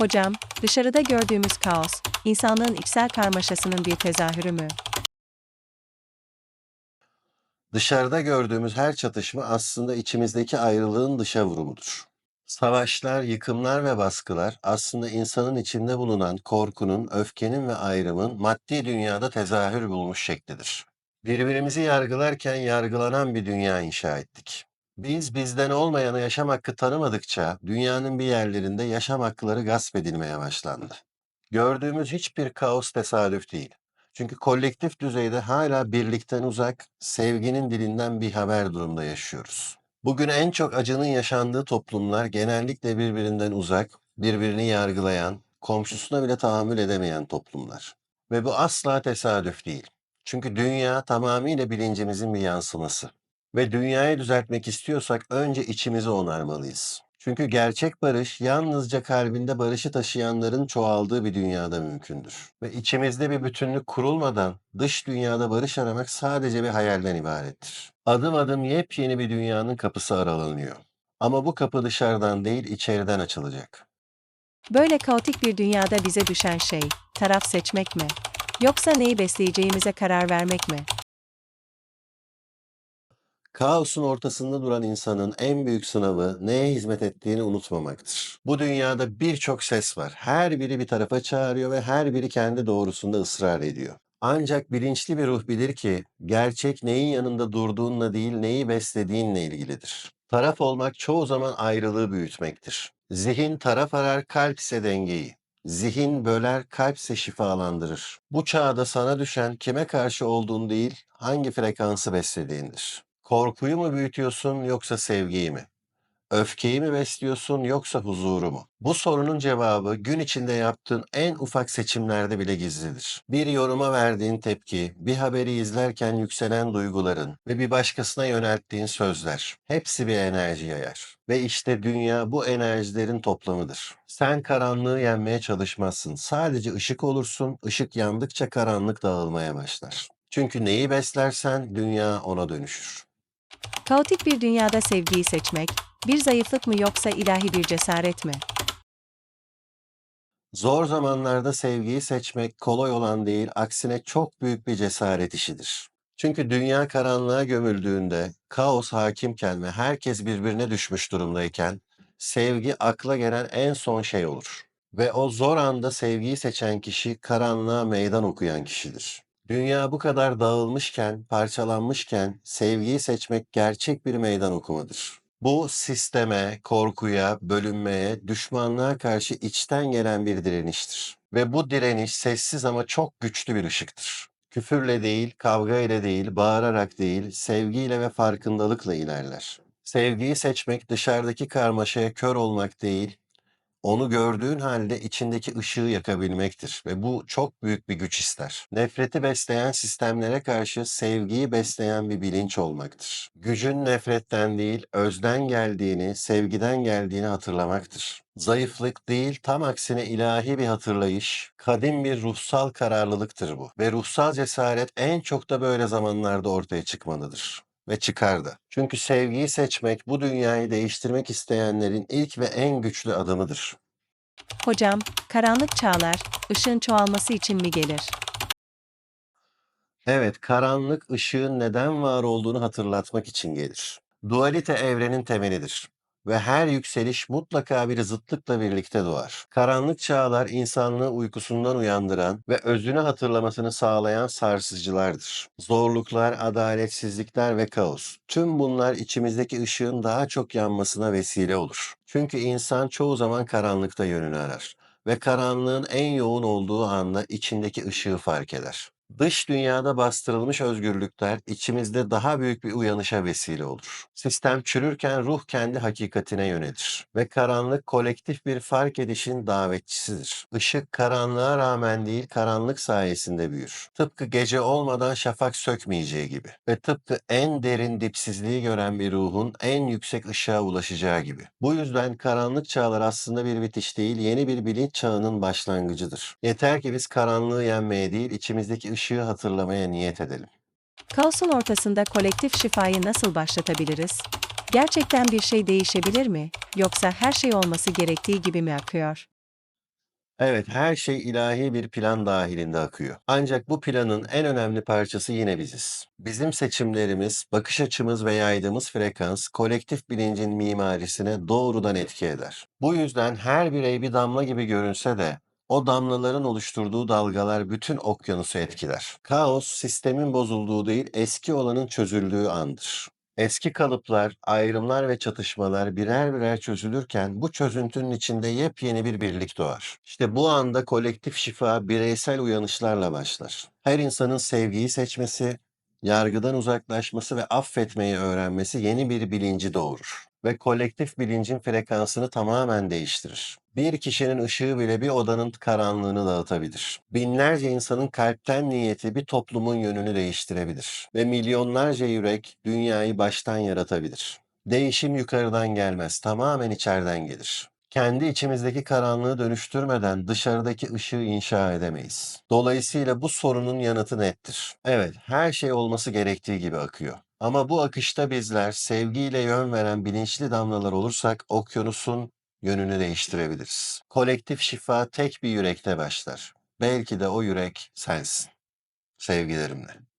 Hocam, dışarıda gördüğümüz kaos, insanlığın içsel karmaşasının bir tezahürü mü? Dışarıda gördüğümüz her çatışma aslında içimizdeki ayrılığın dışa vurumudur. Savaşlar, yıkımlar ve baskılar aslında insanın içinde bulunan korkunun, öfkenin ve ayrımın maddi dünyada tezahür bulmuş şeklidir. Birbirimizi yargılarken yargılanan bir dünya inşa ettik. Biz bizden olmayanı yaşam hakkı tanımadıkça dünyanın bir yerlerinde yaşam hakları gasp edilmeye başlandı. Gördüğümüz hiçbir kaos tesadüf değil. Çünkü kolektif düzeyde hala birlikten uzak, sevginin dilinden bir haber durumda yaşıyoruz. Bugün en çok acının yaşandığı toplumlar genellikle birbirinden uzak, birbirini yargılayan, komşusuna bile tahammül edemeyen toplumlar. Ve bu asla tesadüf değil. Çünkü dünya tamamıyla bilincimizin bir yansıması. Ve dünyayı düzeltmek istiyorsak önce içimizi onarmalıyız. Çünkü gerçek barış yalnızca kalbinde barışı taşıyanların çoğaldığı bir dünyada mümkündür. Ve içimizde bir bütünlük kurulmadan dış dünyada barış aramak sadece bir hayalden ibarettir. Adım adım yepyeni bir dünyanın kapısı aralanıyor. Ama bu kapı dışarıdan değil içeriden açılacak. Böyle kaotik bir dünyada bize düşen şey, taraf seçmek mi? Yoksa neyi besleyeceğimize karar vermek mi? Kaosun ortasında duran insanın en büyük sınavı neye hizmet ettiğini unutmamaktır. Bu dünyada birçok ses var. Her biri bir tarafa çağırıyor ve her biri kendi doğrusunda ısrar ediyor. Ancak bilinçli bir ruh bilir ki gerçek neyin yanında durduğunla değil neyi beslediğinle ilgilidir. Taraf olmak çoğu zaman ayrılığı büyütmektir. Zihin taraf arar, kalp ise dengeyi. Zihin böler, kalp ise şifalandırır. Bu çağda sana düşen kime karşı olduğun değil, hangi frekansı beslediğindir. Korkuyu mu büyütüyorsun yoksa sevgiyi mi? Öfkeyi mi besliyorsun yoksa huzuru mu? Bu sorunun cevabı gün içinde yaptığın en ufak seçimlerde bile gizlidir. Bir yoruma verdiğin tepki, bir haberi izlerken yükselen duyguların ve bir başkasına yönelttiğin sözler hepsi bir enerji yayar. Ve işte dünya bu enerjilerin toplamıdır. Sen karanlığı yenmeye çalışmazsın. Sadece ışık olursun. Işık yandıkça karanlık dağılmaya başlar. Çünkü neyi beslersen dünya ona dönüşür. Kaotik bir dünyada sevgiyi seçmek, bir zayıflık mı yoksa ilahi bir cesaret mi? Zor zamanlarda sevgiyi seçmek kolay olan değil, aksine çok büyük bir cesaret işidir. Çünkü dünya karanlığa gömüldüğünde, kaos hakimken ve herkes birbirine düşmüş durumdayken, sevgi akla gelen en son şey olur. Ve o zor anda sevgiyi seçen kişi karanlığa meydan okuyan kişidir. Dünya bu kadar dağılmışken, parçalanmışken sevgiyi seçmek gerçek bir meydan okumadır. Bu sisteme, korkuya, bölünmeye, düşmanlığa karşı içten gelen bir direniştir. Ve bu direniş sessiz ama çok güçlü bir ışıktır. Küfürle değil, kavga ile değil, bağırarak değil, sevgiyle ve farkındalıkla ilerler. Sevgiyi seçmek dışarıdaki karmaşaya kör olmak değil, onu gördüğün halde içindeki ışığı yakabilmektir ve bu çok büyük bir güç ister. Nefreti besleyen sistemlere karşı sevgiyi besleyen bir bilinç olmaktır. Gücün nefretten değil, özden geldiğini, sevgiden geldiğini hatırlamaktır. Zayıflık değil, tam aksine ilahi bir hatırlayış, kadim bir ruhsal kararlılıktır bu. Ve ruhsal cesaret en çok da böyle zamanlarda ortaya çıkmalıdır ve çıkardı. Çünkü sevgiyi seçmek bu dünyayı değiştirmek isteyenlerin ilk ve en güçlü adımıdır. Hocam, karanlık çağlar, ışığın çoğalması için mi gelir? Evet, karanlık ışığın neden var olduğunu hatırlatmak için gelir. Dualite evrenin temelidir ve her yükseliş mutlaka bir zıtlıkla birlikte doğar. Karanlık çağlar insanlığı uykusundan uyandıran ve özünü hatırlamasını sağlayan sarsıcılardır. Zorluklar, adaletsizlikler ve kaos. Tüm bunlar içimizdeki ışığın daha çok yanmasına vesile olur. Çünkü insan çoğu zaman karanlıkta yönünü arar ve karanlığın en yoğun olduğu anda içindeki ışığı fark eder. Dış dünyada bastırılmış özgürlükler içimizde daha büyük bir uyanışa vesile olur. Sistem çürürken ruh kendi hakikatine yönelir ve karanlık kolektif bir fark edişin davetçisidir. Işık karanlığa rağmen değil karanlık sayesinde büyür. Tıpkı gece olmadan şafak sökmeyeceği gibi ve tıpkı en derin dipsizliği gören bir ruhun en yüksek ışığa ulaşacağı gibi. Bu yüzden karanlık çağlar aslında bir bitiş değil, yeni bir bilinç çağının başlangıcıdır. Yeter ki biz karanlığı yenmeye değil, içimizdeki ışığı hatırlamaya niyet edelim. Kaosun ortasında kolektif şifayı nasıl başlatabiliriz? Gerçekten bir şey değişebilir mi? Yoksa her şey olması gerektiği gibi mi akıyor? Evet, her şey ilahi bir plan dahilinde akıyor. Ancak bu planın en önemli parçası yine biziz. Bizim seçimlerimiz, bakış açımız ve yaydığımız frekans kolektif bilincin mimarisine doğrudan etki eder. Bu yüzden her birey bir damla gibi görünse de o damlaların oluşturduğu dalgalar bütün okyanusu etkiler. Kaos, sistemin bozulduğu değil, eski olanın çözüldüğü andır. Eski kalıplar, ayrımlar ve çatışmalar birer birer çözülürken bu çözüntünün içinde yepyeni bir birlik doğar. İşte bu anda kolektif şifa bireysel uyanışlarla başlar. Her insanın sevgiyi seçmesi, yargıdan uzaklaşması ve affetmeyi öğrenmesi yeni bir bilinci doğurur ve kolektif bilincin frekansını tamamen değiştirir. Bir kişinin ışığı bile bir odanın karanlığını dağıtabilir. Binlerce insanın kalpten niyeti bir toplumun yönünü değiştirebilir ve milyonlarca yürek dünyayı baştan yaratabilir. Değişim yukarıdan gelmez, tamamen içeriden gelir. Kendi içimizdeki karanlığı dönüştürmeden dışarıdaki ışığı inşa edemeyiz. Dolayısıyla bu sorunun yanıtı nettir. Evet, her şey olması gerektiği gibi akıyor. Ama bu akışta bizler sevgiyle yön veren bilinçli damlalar olursak okyanusun yönünü değiştirebiliriz. Kolektif şifa tek bir yürekte başlar. Belki de o yürek sensin. Sevgilerimle.